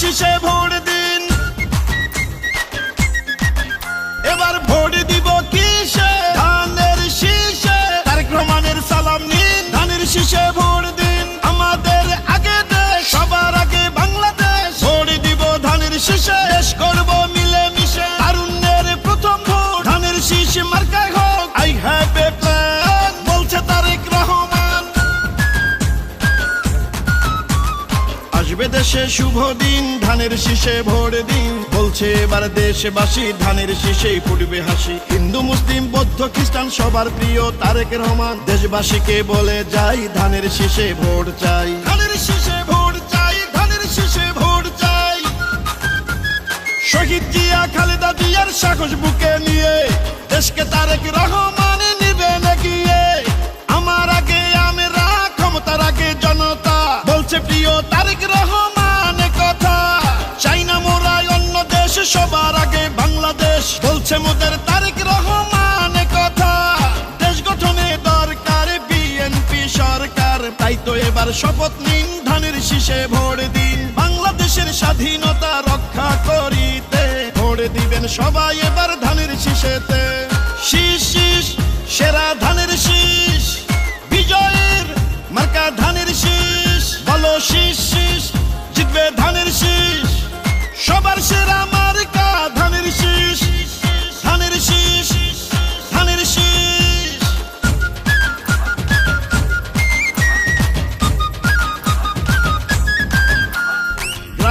শীষে ভোট দিন। এবার ভোট দিব কিসে? ধানের শীষে। তারেক সালাম নিন, ধানের শীষে ভোট দিন। আমাদের আগে দেশ, সবার আগে বাংলাদেশ। ভোট দিব ধানের শীষে শেষ করব আসবে দেশে শুভ দিন, ধানের শীষে ভোট দিন। বলছে এবার দেশবাসী, ধানের শীষেই ফুটবে হাসি। হিন্দু, মুসলিম, বৌদ্ধ, খ্রিস্টান সবার প্রিয় তারেক রহমান। দেশবাসীকে বলে যাই, ধানের শীষে ভোট চাই। ধানের শীষে ভোট চাই, ধানের শীষে ভোট চাই। শহীদ জিয়া, খালেদা জিয়ার সাহস বুকে নিয়ে দেশকে তারেক রহমান বলছে প্রিয় তারেক রহমান কথা। চাই না মোরাই, অন্য দেশ সবার আগে বাংলাদেশ। বলছে মোদের তারেক রহমান কথা। দেশ গঠনে দরকার বিএনপি সরকার। তাই তো এবার শপথ নিন ধানের শীষে, ভোট দিন। বাংলাদেশের স্বাধীনতা রক্ষা করিতে ভোট দিবেন সবাই এবার ধানের শীষেতে।